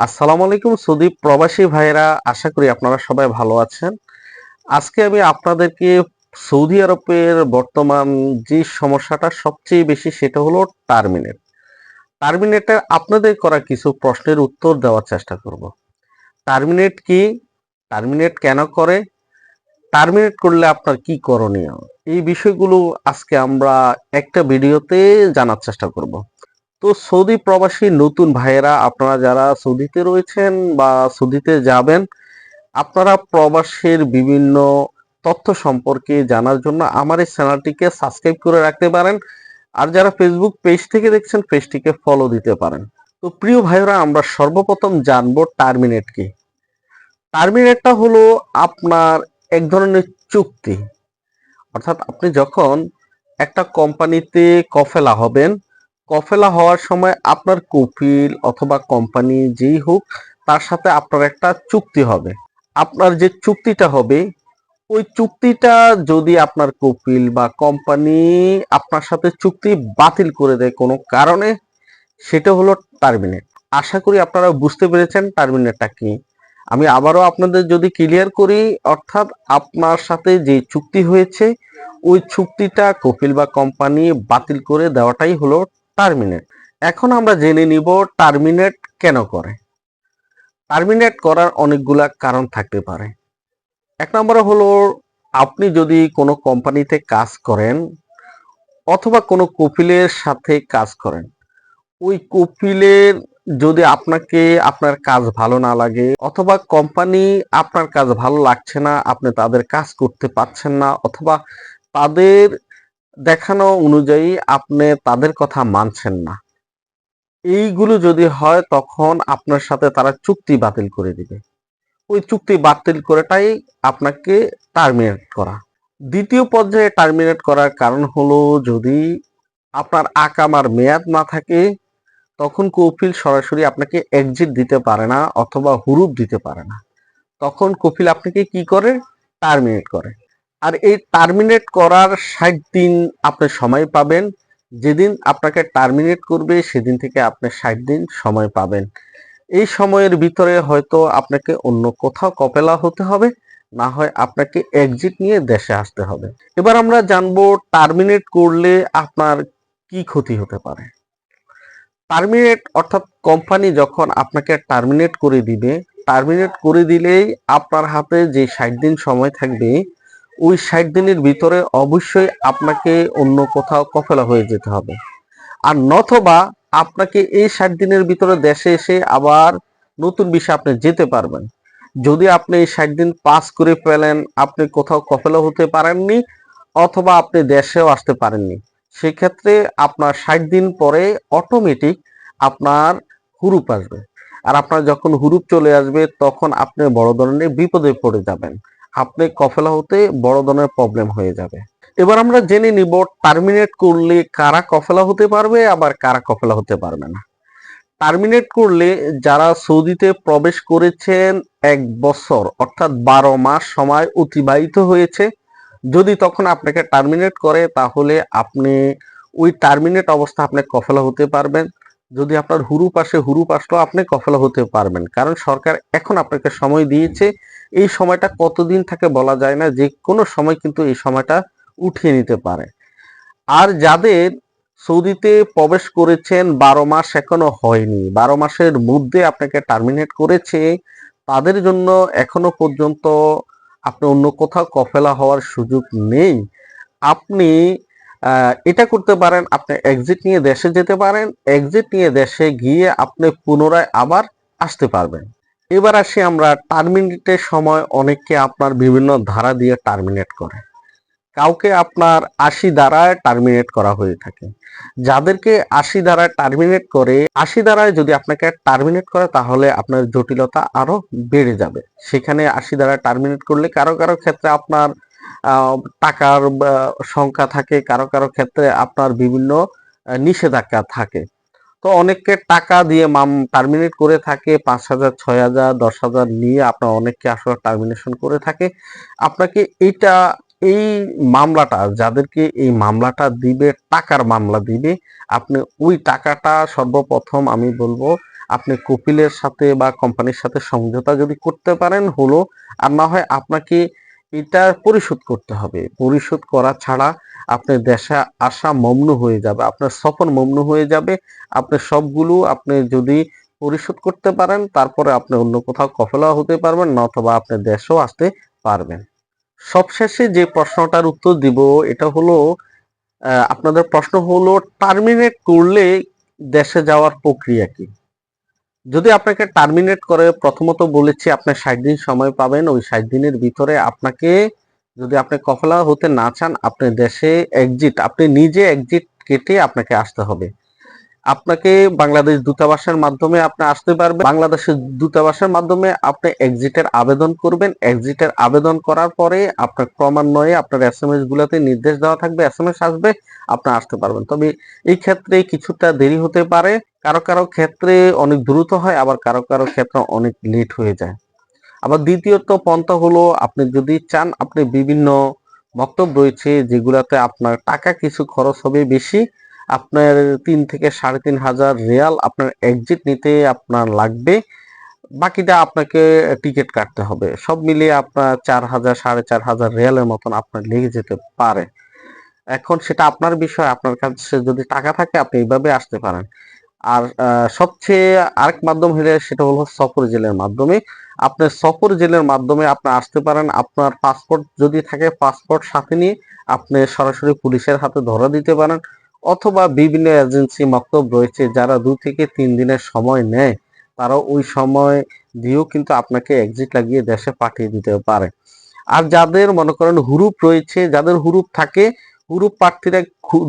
আসসালামু আলাইকুম সৌদি প্রবাসী ভাইয়েরা, আশা করি আপনারা সবাই ভালো আছেন। আজকে আমি আপনাদেরকে সৌদি আরবের বর্তমান যে সমস্যাটা সবচেয়ে বেশি সেটা হলো টার্মিনেট। টার্মিনেটের আপনাদের করা কিছু প্রশ্নের উত্তর দেওয়ার চেষ্টা করব। টার্মিনেট কি? টার্মিনেট কেন করে? টার্মিনেট করলে আপনার কি করণীয়? এই বিষয়গুলো আজকে আমরা একটা ভিডিওতে জানার চেষ্টা করব। তো সৌদি প্রবাসী নতুন ভাইয়েরা, আপনারা যারা সৌদিতে রয়েছেন বা সৌদিতে যাবেন, আপনারা প্রবাসের বিভিন্ন তথ্য সম্পর্কে জানার জন্য আমার এই চ্যানেলটিকে সাবস্ক্রাইব করে রাখতে পারেন। আর যারা ফেসবুক পেজ থেকে দেখছেন পেজটিকে ফলো দিতে পারেন। তো প্রিয় ভাইয়েরা, আমরা সর্বপ্রথম জানব টার্মিনেট কি। টার্মিনেটটা হলো আপনার এক ধরনের চুক্তি। অর্থাৎ আপনি যখন একটা কোম্পানিতে কফেলা হবেন কফেলা হওয়ার সময় আপনার কপিল অথবা কোম্পানি যেই হোক, তার সাথে আপনার একটা চুক্তি হবে। আপনার যে চুক্তিটা হবে, ওই চুক্তিটা যদি আপনার কপিল বা কোম্পানি আপনার সাথে চুক্তি বাতিল করে দেয় কোনো কারণে, সেটা হলো টার্মিনেট। আশা করি আপনারা বুঝতে পেরেছেন টার্মিনেটটা কি। আমি আবারও আপনাদের যদি ক্লিয়ার করি, অর্থাৎ আপনার সাথে যে চুক্তি হয়েছে, ওই চুক্তিটা কপিল বা কোম্পানি বাতিল করে দেওয়াটাই হলো টার্মিনেট এখন আমরা জেনে নিব টার্মিনেট কেন করে। টার্মিনেট করার অনেকগুলা কারণ থাকতে পারে। এক নম্বরে হলো, আপনি যদি কোনো কোম্পানিতে কাজ করেন অথবা কোনো কপিলের সাথে কাজ করেন, ওই কপিলের যদি আপনাকে আপনার কাজ ভালো না লাগে অথবা কোম্পানি আপনার কাজ ভালো লাগছে না, আপনি তাদের কাজ করতে পারছেন না অথবা তাদের দেখানো অনুযায়ী আপনি তাদের কথা মানছেন না। এইগুলো যদি হয়, তখন আপনার সাথে তারা চুক্তি বাতিল করে দিবে। ওই চুক্তি বাতিল করেটাই আপনাকে টার্মিনেট করা। দ্বিতীয় পর্যায়ে টার্মিনেট করার কারণ হলো, যদি আপনার আকামার মেয়াদ না থাকে, তখন কপিল সরাসরি আপনাকে এক্সিট দিতে পারে না অথবা হুরুপ দিতে পারে না। তখন কপিল আপনাকে কি করে? টার্মিনেট করে। আর এই টার্মিনেট করার ষাট দিন আপনি সময় পাবেন। যেদিন আপনাকে টার্মিনেট করবে, সেদিন থেকে আপনি ষাট দিন সময় পাবেন। এই সময়ের ভিতরে হয়তো আপনাকে অন্য কোথাও কপেলা হতে হবে, না হয় আপনাকে এক্সিট নিয়ে দেশে আসতে হবে। এবার আমরা জানব টার্মিনেট করলে আপনার কি ক্ষতি হতে পারে। টার্মিনেট অর্থাৎ কোম্পানি যখন আপনাকে টার্মিনেট করে দিবে টার্মিনেট করে দিলেই আপনার হাতে যে ষাট দিন সময় থাকবে ওই ষাট দিনের ভিতরে অবশ্যই আপনাকে অন্য কোথাও কফেলা হয়ে যেতে হবে। আর নথবা আপনাকে এই ষাট দিনের ভিতরে দেশে এসে আবার নতুন বিষয়ে আপনি যেতে পারবেন। যদি আপনি এই ষাট দিন পাস করে ফেলেন, আপনি কোথাও কফেলা হতে পারেননি অথবা আপনি দেশেও আসতে পারেননি, সেক্ষেত্রে আপনার ষাট দিন পরে অটোমেটিক আপনার হুরুপ আসবে। আর আপনার যখন হুরুপ চলে আসবে, তখন আপনি বড় ধরনের বিপদে পড়ে যাবেন। আপনি কফেলা হতে বড় ধরনের প্রবলেম হয়ে যাবে। এবার আমরা জেনে নিব টার্মিনেট করলে কারা কফেলা হতে পারবে, আবার কারা কফেলা হতে পারবে না। টার্মিনেট করলে যারা সৌদিতে প্রবেশ করেছেন এক বছর, অর্থাৎ বারো মাস সময় অতিবাহিত হয়েছে, যদি তখন আপনাকে টার্মিনেট করে, তাহলে আপনি ওই টার্মিনেট অবস্থা আপনি কফেলা হতে পারবেন। যদি আপনার হুরুপ আসে হুরুপ আসলেও আপনি কফেলা হতে পারবেন। কারণ সরকার এখন আপনাকে সময় দিয়েছে, এই সময়টা কতদিন থাকে বলা যায় না, যে কোনো সময় কিন্তু এই সময়টা উঠিয়ে নিতে পারে। আর যাদের সৌদিতে প্রবেশ করেছেন বারো মাস এখনও হয়নি, বারো মাসের মধ্যে আপনাকে টার্মিনেট করেছে, তাদের জন্য এখনও পর্যন্ত আপনি অন্য কোথাও কফেলা হওয়ার সুযোগ নেই। আপনি এটা করতে পারেন, আপনি এক্সিট নিয়ে দেশে যেতে পারেন এক্সিট নিয়ে দেশে গিয়ে আপনি পুনরায় আবার আসতে পারবেন। এবার আসি আমরা টার্মিনেটের সময়, অনেককে আপনার বিভিন্ন ধারা দিয়ে টার্মিনেট করে। কাউকে আপনার আশি দ্বারায় টার্মিনেট করা হয়ে থাকে। যাদেরকে আশি দ্বারায় টার্মিনেট করে, আশি দ্বারায় যদি আপনাকে টার্মিনেট করে, তাহলে আপনার জটিলতা আরও বেড়ে যাবে। সেখানে আশি দ্বারা টার্মিনেট করলে কারও কারও ক্ষেত্রে আপনার টাকার সংখ্যা থাকে, কারও কারও ক্ষেত্রে আপনার বিভিন্ন নিষেধাজ্ঞা থাকে। তো অনেককে টাকা দিয়ে মাম টার্মিনেট করে থাকে পাঁচ হাজার ছয় হাজার দশ হাজার নিয়ে আপনার অনেককে আসলে টার্মিনেশন করে থাকে। আপনাকে এইটা, এই মামলাটা, যাদেরকে এই মামলাটা দিবে, টাকার মামলা দিবে, আপনি ওই টাকাটা সর্বপ্রথম আমি বলব, আপনি কপিলের সাথে বা কোম্পানির সাথে সমঝোতা যদি করতে পারেন হলো, আর না হয় আপনাকে এটা পরিশোধ করতে হবে। পরিশোধ করা ছাড়া আপনার দেশে আসা মগ্ন হয়ে যাবে, আপনার সফর মগ্ন হয়ে যাবে, আপনি সবগুলো আপনি যদি পরিশোধ করতে পারেন, তারপরে আপনি অন্য কোথাও কফলা হতে পারবেন না অথবা আপনি দেশেও আসতে পারবেন। সবশেষে যে প্রশ্নটার উত্তর দিব, এটা হলো আপনাদের প্রশ্ন হলো, টার্মিনেট করলে দেশে যাওয়ার প্রক্রিয়া কি? যদি আপনাকে টার্মিনেট করে, প্রথমত বলেছি আপনি ষাট দিন সময় পাবেন। ওই ষাট দিনের ভিতরে আপনাকে যদি আপনি কফলা হতে না চান, আপনি দেশে এক্সিট আপনি নিজে এক্সিট কেটে আপনাকে আসতে হবে। আপনাকে বাংলাদেশ দূতাবাসের মাধ্যমে আপনি আসতে পারবেন। বাংলাদেশের দূতাবাসের মাধ্যমে আপনি এক্সিটের আবেদন করবেন। এক্সিটের আবেদন করার পরে আপনার ক্রমান্বয়ে আপনার এস এম এস গুলাতে নির্দেশ দেওয়া থাকবে এস এম এস আসবে, আপনি আসতে পারবেন। তবে এই ক্ষেত্রে কিছুটা দেরি হতে পারে। কারও কারও ক্ষেত্রে অনেক দ্রুত হয়, আবার কারও কারও ক্ষেত্রে অনেক লেট হয়ে যায়। আবার দ্বিতীয়ত পন্থা হলো, আপনি যদি চান, আপনি বিভিন্ন বক্তব্য রয়েছে যেগুলাতে আপনার টাকা কিছু খরচ হবে বেশি আপনার তিন থেকে সাড়ে তিন হাজার রিয়াল আপনার এক্সিট নিতে আপনার লাগবে। বাকিটা আপনাকে টিকিট কাটতে হবে। সব মিলিয়ে আপনার চার হাজার, সাড়ে চার হাজার রিয়ালের মতন আপনার লেগে যেতে পারে। এখন সেটা আপনার বিষয়, আপনার কাছে যদি টাকা থাকে আপনি এইভাবে আসতে পারেন। আর সবচেয়ে আরেক মাধ্যম হলে সেটা হলো সফর জেলের মাধ্যমে। আপনি সফর জেলের মাধ্যমে আপনি আসতে পারেন, আপনার পাসপোর্ট যদি থাকে পাসপোর্ট সাথে নিয়ে আপনি সরাসরি পুলিশের হাতে ধরা দিতে পারেন। অথবা বিভিন্ন এজেন্সি মক্তব রয়েছে যারা দু থেকে তিন দিনের সময় নেয় তারা ওই সময় দিয়েও কিন্তু আপনাকে এক্সিট লাগিয়ে দেশে পাঠিয়ে দিতে পারে। আর যাদের মনে করেন হুরুপ রয়েছে, যাদের হুরুপ থাকে, হুরুপ প্রার্থীরা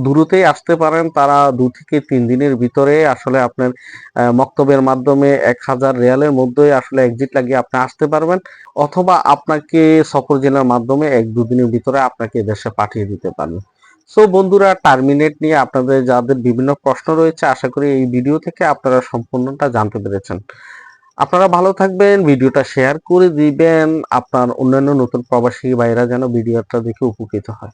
দ্রুতই আসতে পারেন। তারা দু থেকে তিন দিনের ভিতরে আসলে আপনার মক্তবের মাধ্যমে এক হাজার রিয়ালের মধ্যে আসলে এক্সিট লাগিয়ে আপনি আসতে পারবেন। অথবা আপনাকে সফর জেলার মাধ্যমে এক দুদিনের ভিতরে আপনাকে দেশে পাঠিয়ে দিতে পারবেন। সো বন্ধুরা টার্মিনেট নিয়ে আপনাদের যাদের বিভিন্ন প্রশ্ন রয়েছে, আশা করি এই ভিডিও থেকে আপনারা সম্পূর্ণটা জানতে পেরেছেন। আপনারা ভালো থাকবেন, ভিডিওটা শেয়ার করে দিবেন, আপনার অন্যান্য নতুন প্রবাসী ভাইরা যেন ভিডিওটা দেখে উপকৃত হয়।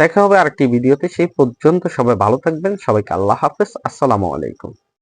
দেখা হবে আরেকটি ভিডিওতে সেই পর্যন্ত সবাই ভালো থাকবেন, সবাইকে আল্লাহ হাফেজ, আসসালামু আলাইকুম।